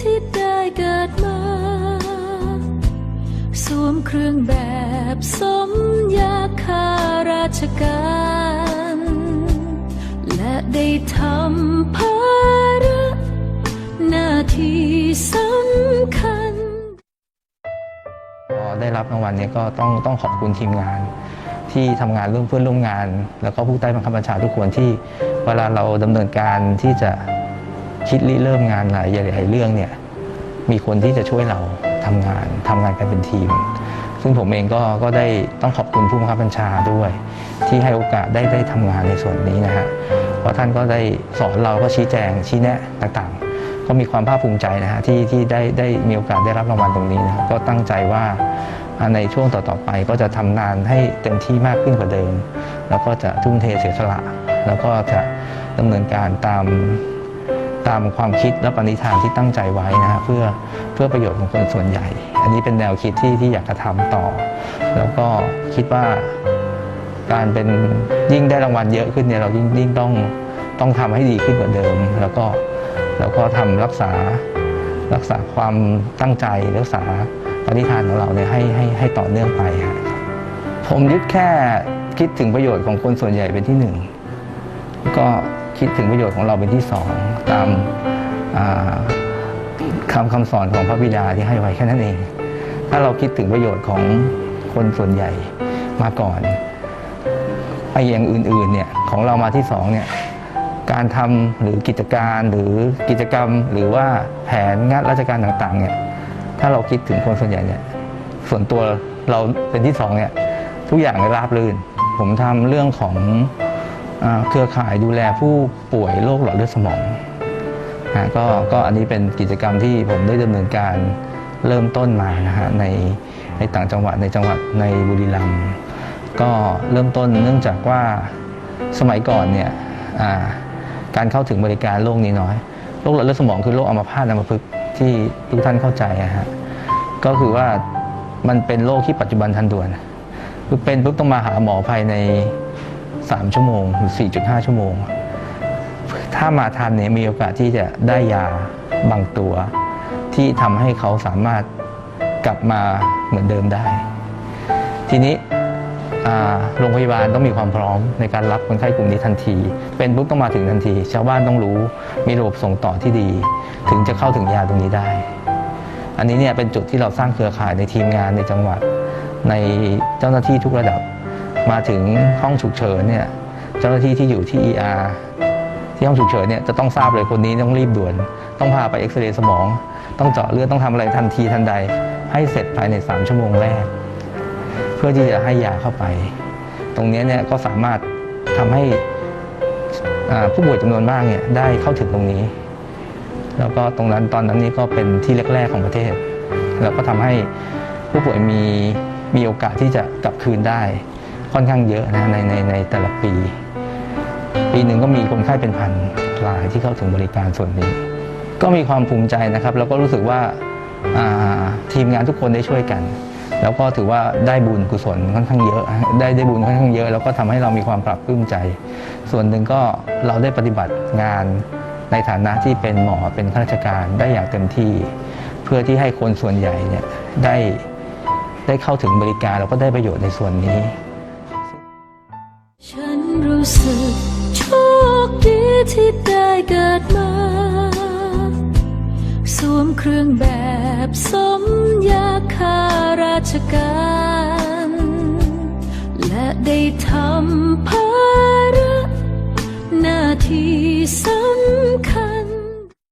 ที่ได้เกิดมา สวมเครื่องแบบสมยาคาราชการ และได้ทำภาระหน้าที่สำคัญ พอได้รับรางวัลเนี้ก็ต้องต้องขอบคุณทีมงาน ที่ทำงานร่วมเพื่อนร่วมงาน แล้วก็ผู้ใต้บังคับบัญชาทุกคนที่เวลาเราดำเนินการที่จะ คิดริเริ่มงานหลายหลายเรื่องเนี่ยมีคนที่จะช่วยเราทำงานทำงานกันเป็นทีม ซึ่งผมเองก็ก็ได้ต้องขอบคุณผู้บังคับบัญชาด้วย ที่ให้โอกาสได้ได้ทำงานในส่วนนี้นะฮะเพราะท่านก็ได้สอนเราก็ชี้แจงชี้แนะต่างๆ ก็มีความภาคภูมิใจนะฮะที่ที่ได้ได้มีโอกาสได้รับรางวัลตรงนี้นะครับก็ตั้งใจว่าในช่วงต่อๆไปก็จะทำงานให้เต็มที่มากขึ้นกว่าเดิม แล้วก็จะทุ่มเทเสียสละ แล้วก็จะดำเนินการตาม ตามความคิดและปณิธานที่ตั้งใจไว้นะฮะเพื่อเพื่อประโยชน์ของคนส่วนใหญ่ อันนี้เป็นแนวคิดที่ที่อยากจะทำต่อ แล้วก็คิดว่าการเป็นยิ่งได้รางวัลเยอะขึ้นเนี่ยเรายิ่งยิ่งต้องต้องทำให้ดีขึ้นกว่าเดิม แล้วก็แล้วก็ทำรักษารักษาความตั้งใจรักษาปณิธานของเราเนี่ยให้ให้ให้ต่อเนื่องไปครับผมยึดแค่คิดถึงประโยชน์ของคนส่วนใหญ่เป็นที่หนึ่งก็ คิดถึงประโยชน์ของเราเป็นที่สองตามาคำคำสอนของพระบิดาที่ให้ไว้แค่นั้นเอง ถ้าเราคิดถึงประโยชน์ของคนส่วนใหญ่มาก่อนไอ้อย่างอื่นๆเนี่ยของเรามาที่สองเนี่ยการทำหรือกิจการหรือกิจกรรมหรือว่าแผนงานราชการต่างๆเนี่ยถ้าเราคิดถึงคนส่วนใหญ่เนี่ยส่วนตัวเราเป็นที่สองเนี่ยทุกอย่างได้ราบรื่น ผมทำเรื่องของ เครือข่ายดูแลผู้ป่วยโรคหลอดเลือดสมองนะก็ก็อันนี้เป็นกิจกรรมที่ผมได้ดำเนินการเริ่มต้นมานะฮะในในต่างจังหวัดในจังหวัดในบุรีรัมย์ก็เริ่มต้นเนื่องจากว่าสมัยก่อนเนี่ยอ่าการเข้าถึงบริการโรคนี้น้อยโรคหลอดเลือดสมองคือโรคอัมพาตอัมพฤกษ์ที่ทุกท่านเข้าใจอะฮะก็คือว่ามันเป็นโรคที่ปัจจุบันทันด่วนคือเป็นปุ๊บต้องมาหาหมอภายใน 3 ชั่วโมงหรือ 4.5 ชั่วโมง ถ้ามาทันเนี่ยมีโอกาสที่จะได้ยาบางตัว ที่ทำให้เขาสามารถกลับมาเหมือนเดิมได้ ทีนี้โรงพยาบาลต้องมีความพร้อมในการรับคนไข้กลุ่มนี้ทันที เป็นปุ๊บต้องมาถึงทันที ชาวบ้านต้องรู้มีระบบส่งต่อที่ดี ถึงจะเข้าถึงยาตรงนี้ได้ อันนี้เนี่ยเป็นจุดที่เราสร้างเครือข่ายในทีมงานในจังหวัดในเจ้าหน้าที่ทุกระดับ มาถึงห้องฉุกเฉินเนี่ยเจ้าหน้าที่ที่อยู่ที่ ER ที่ห้องฉุกเฉินเนี่ยจะต้องทราบเลยคนนี้ต้องรีบด่วน ต้องพาไปเอ็กซเรย์สมอง ต้องเจาะเลือดต้องทำอะไรทันทีทันใด ให้เสร็จภายใน 3 ชั่วโมงแรก เพื่อที่จะให้ยาเข้าไป ตรงนี้เนี่ยก็สามารถทำให้ผู้ป่วยจำนวนมากเนี่ยได้เข้าถึงตรงนี้ แล้วก็ตรงนั้นตอนนั้นนี่ก็เป็นที่แรกๆของประเทศ แล้วก็ทำให้ผู้ป่วยมีมีโอกาสที่จะกลับคืนได้ ค่อนข้างเยอะนะในในในแต่ละปี ปีหนึ่งก็มีคนไข้เป็นพันรายที่เข้าถึงบริการส่วนนี้ ก็มีความภูมิใจนะครับ แล้วก็รู้สึกว่าาทีมงานทุกคนได้ช่วยกัน แล้วก็ถือว่าได้บุญกุศลค่อนข้างเยอะ ได้ได้บุญค่อนข้างเยอะ แล้วก็ทำให้เรามีความปรับปลื้มใจ ส่วนหนึ่งก็เราได้ปฏิบัติงานในฐานะที่เป็นหมอเป็นข้าราชการได้อย่างเต็มที่ เพื่อที่ให้คนส่วนใหญ่เนี่ยได้ได้เข้าถึงบริการแล้วก็ได้ประโยชน์ในส่วนนีู้้สึกโชคดีที่ได้เกิดมา สวมเครื่องแบบสมยาคาราชการ และได้ทำภาระหน้าที่ส